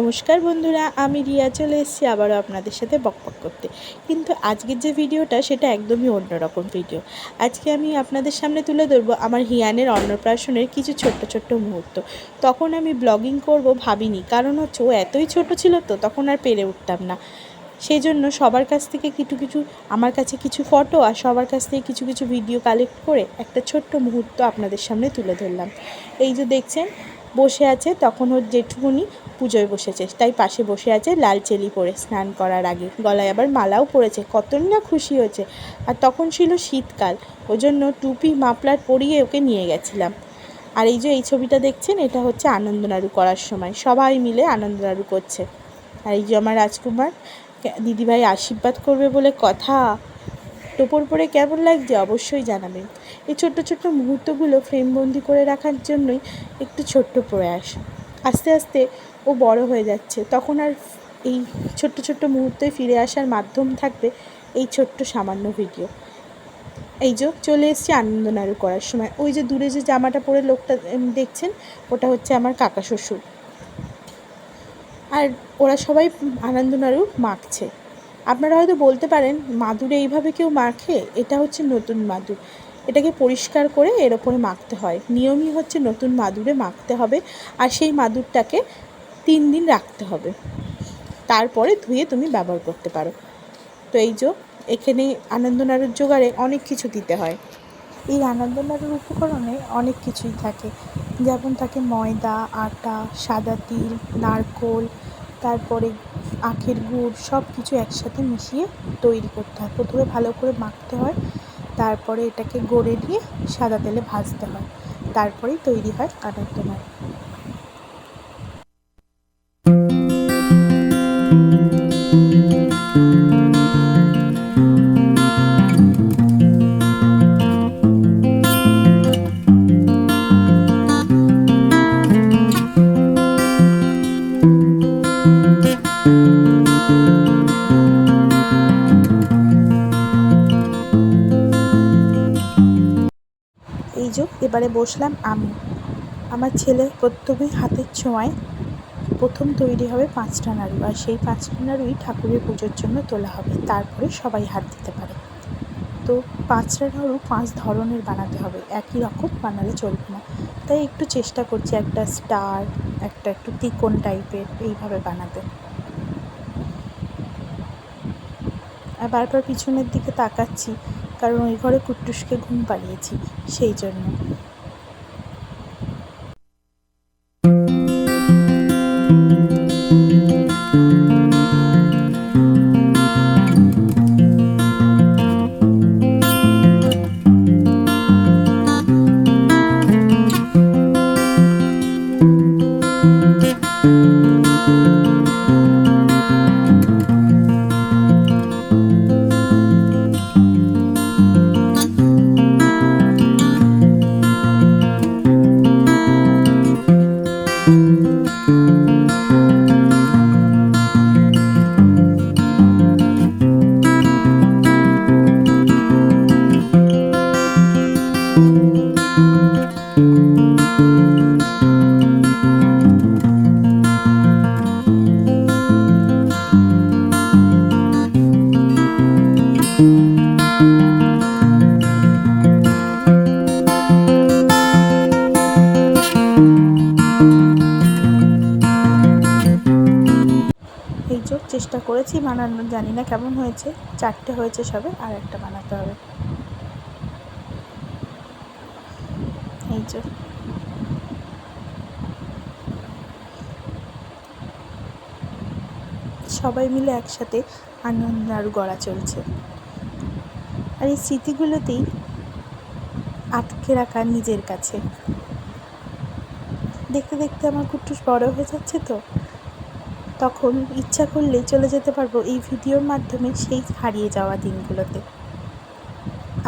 নমস্কার বন্ধুরা, আমি রিয়া চলে এসেছি আবারও আপনাদের সাথে বকবক করতে। কিন্তু আজকের যে ভিডিওটা, সেটা একদমই অন্যরকম ভিডিও। আজকে আমি আপনাদের সামনে তুলে ধরবো আমার হিয়ানের অন্নপ্রাশনের কিছু ছোট্ট ছোট্ট মুহূর্ত। তখন আমি ব্লগিং করব ভাবিনি, কারণ হচ্ছে ও এতই ছোট ছিল তো, তখন আর পেরে উঠতাম না। সেই জন্য সবার কাছ থেকে কিছু কিছু, আমার কাছে কিছু ফটো আর সবার কাছ থেকে কিছু কিছু ভিডিও কালেক্ট করে একটা ছোট্ট মুহূর্ত আপনাদের সামনে তুলে ধরলাম। এই যে দেখছেন, বসে আছে, তখন ওর জেঠুমনি পুজোয় বসেছে। তাই পাশে বসে আছে লাল চেলি পরে স্নান করার আগে। গলায় আবার মালাও পরেছে। কতই না খুশি হয়েছে। আর তখন ছিল শীতকাল। ওই জন্য টুপি, মাফলার পরিয়ে ওকে নিয়ে গেছিলাম। আর এই যে এই ছবিটা দেখছেন, এটা হচ্ছে আনন্দনাড়ু করার সময়। সবাই মিলে আনন্দনাড়ু করছে। আর এই যে আমার রাজকুমার দিদিভাই আশীর্বাদ করবে বলে কথা। টোপর পরে কেমন লাগছে অবশ্যই জানাবেন। এই ছোট্ট ছোট্ট মুহূর্তগুলো ফ্রেমবন্দি করে রাখার জন্যই একটু ছোট্ট প্রয়াস। আস্তে আস্তে ও বড় হয়ে যাচ্ছে। তখন আর এই ছোট্ট ছোট্ট মুহূর্তে ফিরে আসার মাধ্যম থাকবে এই ছোট্ট সামান্য ভিডিও এই যে চলে এসেছি আনন্দনাড়ু করার সময়। ওই যে দূরে যে জামাটা পরে লোকটা দেখছেন, ওটা হচ্ছে আমার কাকা শ্বশুর। আর ওরা সবাই আনন্দনাড়ু মাখছে। আপনারা হয়তো বলতে পারেন, মাদুরে এইভাবে কেউ মাখে? এটা হচ্ছে নতুন মাদুর। এটাকে পরিষ্কার করে এর ওপরে মাখতে হয়। নিয়মই হচ্ছে নতুন মাদুরে মাখতে হবে আর সেই মাদুরটাকে তিন দিন রাখতে হবে। তারপরে ধুয়ে তুমি ব্যবহার করতে পারো। তো এই যে, এখানে আনন্দনাড়ুর জোগাড়ে অনেক কিছু দিতে হয়। এই আনন্দনাড়ুর উপকরণে অনেক কিছুই থাকে। যেমন থাকে ময়দা, আটা, সাদা তিল, নারকোল, তারপরে আখের গুড় সব কিছু একসাথে মিশিয়ে তৈরি করতে হয়। প্রথমে ভালো করে মাখতে হয়। তারপরে এটাকে গড়ে নিয়ে সাদা তেলে ভাজতে হয়। তারপরেই তৈরি হয় আনন্দনাড়ু এই যে এবারে বসলাম আমি। আমার ছেলে প্রথমে হাতের ছোঁয়ায় প্রথম তৈরি হবে পাঁচটা নাড়ু আর সেই পাঁচটা নাড়ুই ঠাকুরের পুজোর জন্য তোলা হবে। তারপরে সবাই হাত দিতে পারে। তো পাঁচটা নাড়ু পাঁচ ধরনের বানাতে হবে। একই রকম বানালে চলবে না। তাই একটু চেষ্টা করছি একটা স্টার, একটা একটু তিকোন টাইপের এইভাবে বানাতে। আর বারবার পিছনের দিকে তাকাচ্ছি। কারণ ওই ঘরে কুট্টুসকে ঘুম পাড়িয়েছি সেই জন্য। করেছি, বানানো জানি না কেমন হয়েছে। চারটে হয়েছে সবে, আর একটা বানাতে হবে। এই যে। সবাই মিলে একসাথে আনন্দ আর গড়া চলছে। আর এই স্মৃতিগুলোতেই আটকে রাখা নিজের কাছে। দেখতে দেখতে আমার কুট্টুস বড় হয়ে যাচ্ছে তো। তখন ইচ্ছা করলেই চলে যেতে পারব এই ভিডিওর মাধ্যমে সেই হারিয়ে যাওয়া দিনগুলোতে।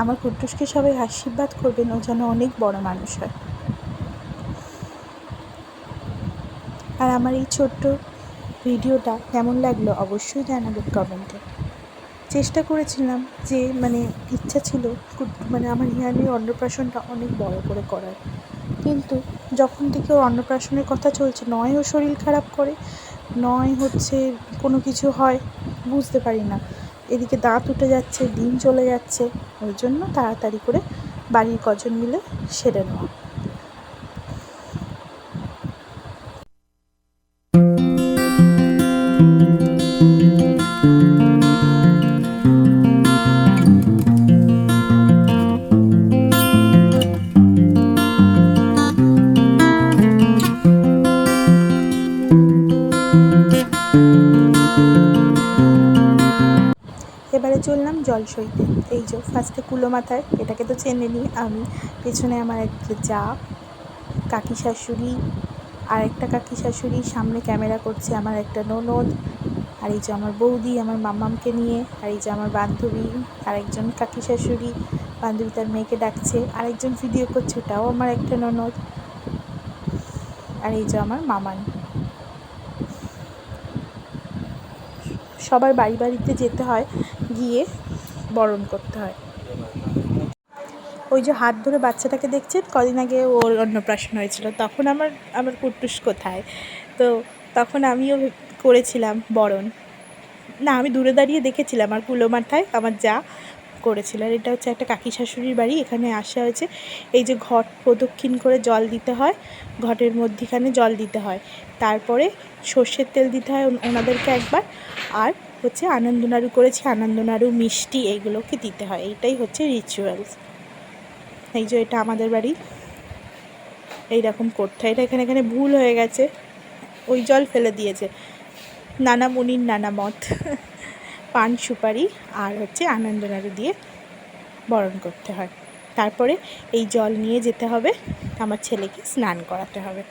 আমার কুট্টুসকে সবাই আশীর্বাদ করবেন, ও যেন অনেক বড় মানুষ হয়। আর আমার এই ছোট্ট ভিডিওটা কেমন লাগল অবশ্যই জানাবেন কমেন্টে। চেষ্টা করেছিলাম যে মানে ইচ্ছা ছিল মানে আমার হিয়ানের অন্নপ্রাশনটা অনেক বড় করে করার। কিন্তু যখন থেকে ওর অন্নপ্রাশনের কথা চলছে, নয় ও শরীর খারাপ করে নয় হচ্ছে কোনো কিছু হয়, বুঝতে পারি না। এদিকে দাঁত উঠে যাচ্ছে দিন চলে যাচ্ছে, ওই জন্য তাড়াতাড়ি করে বাড়ির কজন মিলে সেরে নেওয়া। যে ফার্স্টে কুলো মাথায়, এটাকে তো চেনে নিই আমি। পেছনে আমার এক যা, কাকি শাশুড়ি, আর একটা কাকি শাশুড়ি, সামনে ক্যামেরা করছে আমার একটা ননদ, আর এই যে আমার বৌদি, আমার মামামকে নিয়ে, আর এই যে আমার বান্ধবী আরেকজন কাকি শাশুড়ি, বান্ধবী তার মেয়েকে ডাকছে আরেকজন ভিডিও করছে, ওটাও আমার একটা ননদ, আর এই যে আমার মামান। সবার বাড়ি বাড়িতে যেতে হয়, গিয়ে বরণ করতে হয়। ওই যে হাত ধরে বাচ্চাটাকে দেখছেন? কদিন আগে ওর অন্নপ্রাশন হয়েছিল। তখন আমার আমার কুট্টুস কোথায়? তো তখন আমিও করেছিলাম বরণ। না, আমি দূরে দাঁড়িয়ে দেখেছিলাম আর কুলো মাথায় আমার যা করেছিল। আর এটা হচ্ছে একটা কাকি শাশুড়ির বাড়ি, এখানে আসা হয়েছে। এই যে ঘট প্রদক্ষিণ করে জল দিতে হয়, ঘটের মধ্যিখানে জল দিতে হয়। তারপরে সর্ষের তেল দিতে হয় ওনাদেরকে একবার। আর হচ্ছে আনন্দনাড়ু করেছি, আনন্দনাড়ু মিষ্টি এইগুলোকে দিতে হয়। এইটাই হচ্ছে রিচুয়ালস এই যে এটা আমাদের বাড়ি। এইরকম করতে হয়। এটা এখানে এখানে ভুল হয়ে গেছে। ওই জল ফেলে দিয়েছে। নানা মুনির, নানা মত পান সুপারি আর হচ্ছে আনন্দনাড়ু দিয়ে বরণ করতে হয়। তারপরে এই জল নিয়ে যেতে হবে। আমার ছেলেকে স্নান করাতে হবে।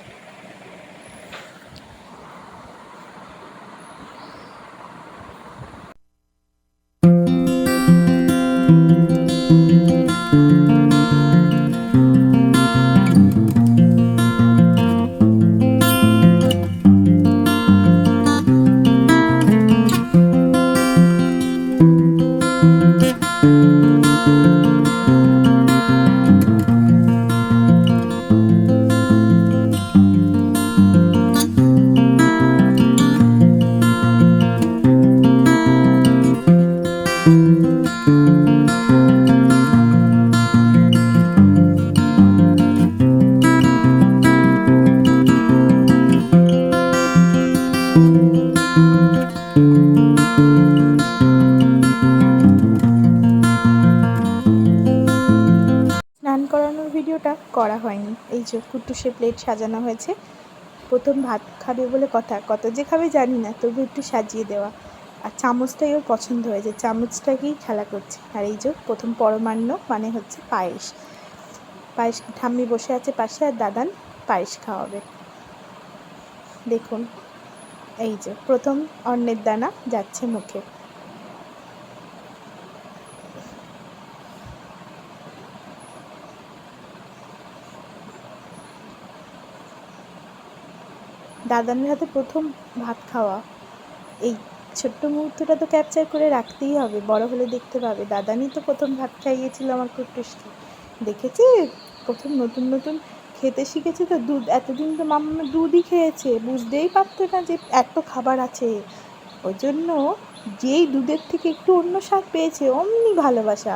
কুট্টুসে প্লেট সাজানো হয়েছে। প্রথম ভাত খাবে বলে কথা। কত যে খাবে জানি না, তবু একটু সাজিয়ে দেওয়া। আর চামচটাই ওর পছন্দ হয়েছে। চামচটাকেই খেলা করছে। আর এই যে প্রথম পরমান্ন মানে হচ্ছে পায়েস। পায়েস ঠাম্মি বসে আছে পাশে আর দাদান পায়েস খাওয়াবে। দেখুন, এই যে প্রথম অন্নের দানা যাচ্ছে মুখে। দাদানের হাতে প্রথম ভাত খাওয়া। এই ছোট্ট মুহূর্তটা তো ক্যাপচার করে রাখতেই হবে, বড় হলে দেখতে পাবে। দাদানি তো প্রথম ভাত খাইয়েছিল আমার কুট্টুসকে দেখেছি? প্রথম নতুন নতুন খেতে শিখেছে তো দুধ, এতদিন তো মাম্মা দুধই খেয়েছে। বুঝতেই পারতো না যে এত খাবার আছে। ওই জন্য যেই দুধের থেকে একটু অন্য স্বাদ পেয়েছে, অমনি ভালোবাসা।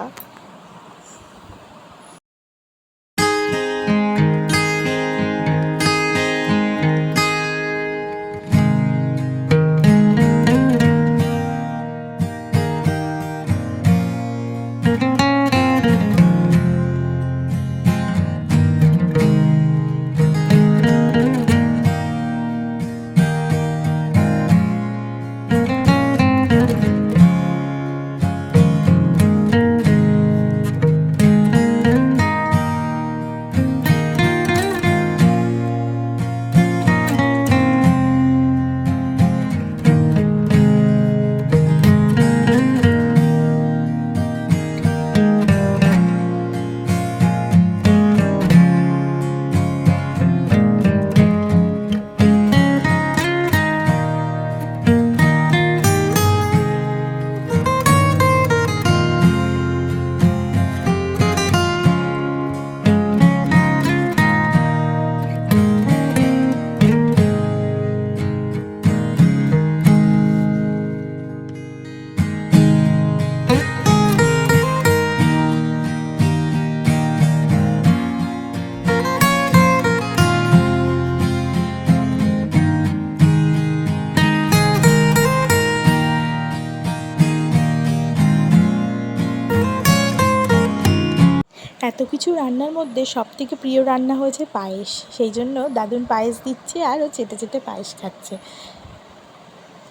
এত কিছু রান্নার মধ্যে সব থেকে প্রিয় রান্না হয়েছে পায়েস। সেই জন্য দাদুন পায়েস দিচ্ছে আর ও চেটে চেটে পায়েস খাচ্ছে।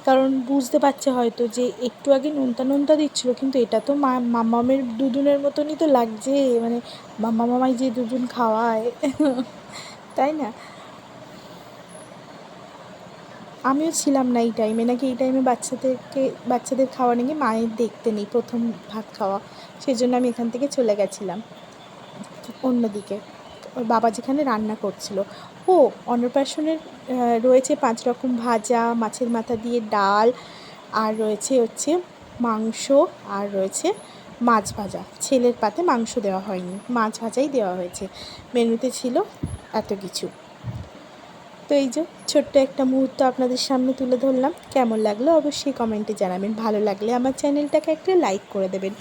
কারণ বুঝতে পারছে হয়তো যে একটু আগে নোনতা নোনতা দিচ্ছিল, কিন্তু এটা তো মা মামামের দুদুনের মতনই তো লাগছে। মানে মামা মামাই যে দুদুন খাওয়ায়, তাই না? আমিও ছিলাম না এই টাইমে নাকি এই টাইমে বাচ্চাদেরকে বাচ্চাদের খাওয়া নাকি মায়ের দেখতে নেই, প্রথম ভাত খাওয়া। সেই জন্য আমি এখান থেকে চলে গেছিলাম। অন্যদিকে। ওর বাবা যেখানে রান্না করছিল। ও অন্নপ্রাশনের রয়েছে পাঁচ রকম ভাজা, মাছের মাথা দিয়ে ডাল, আর রয়েছে হচ্ছে মাংস, আর রয়েছে মাছ ভাজা। ছেলের পাতে মাংস দেওয়া হয়নি, মাছ ভাজাই দেওয়া হয়েছে। মেনুতে ছিল এত কিছু। তো এই যে ছোট্ট একটা মুহূর্ত আপনাদের সামনে তুলে ধরলাম। কেমন লাগল অবশ্যই কমেন্টে জানাবেন। ভালো লাগলে আমার চ্যানেলটাকে একটা লাইক করে দেবেন।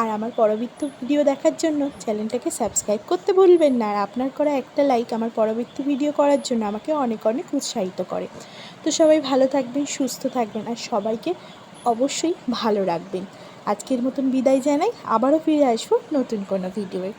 আর আমার পরবর্তী ভিডিও দেখার জন্য চ্যানেলটাকে সাবস্ক্রাইব করতে ভুলবেন না আর আপনার করা একটা লাইক আমার পরবর্তী ভিডিও করার জন্য আমাকে অনেক অনেক উৎসাহিত করে। তো সবাই ভালো থাকবেন, সুস্থ থাকবেন আর সবাইকে অবশ্যই ভালো রাখবেন। আজকের মতন বিদায় জানাই, আবারও ফিরে আসব নতুন কোনো ভিডিওয়ে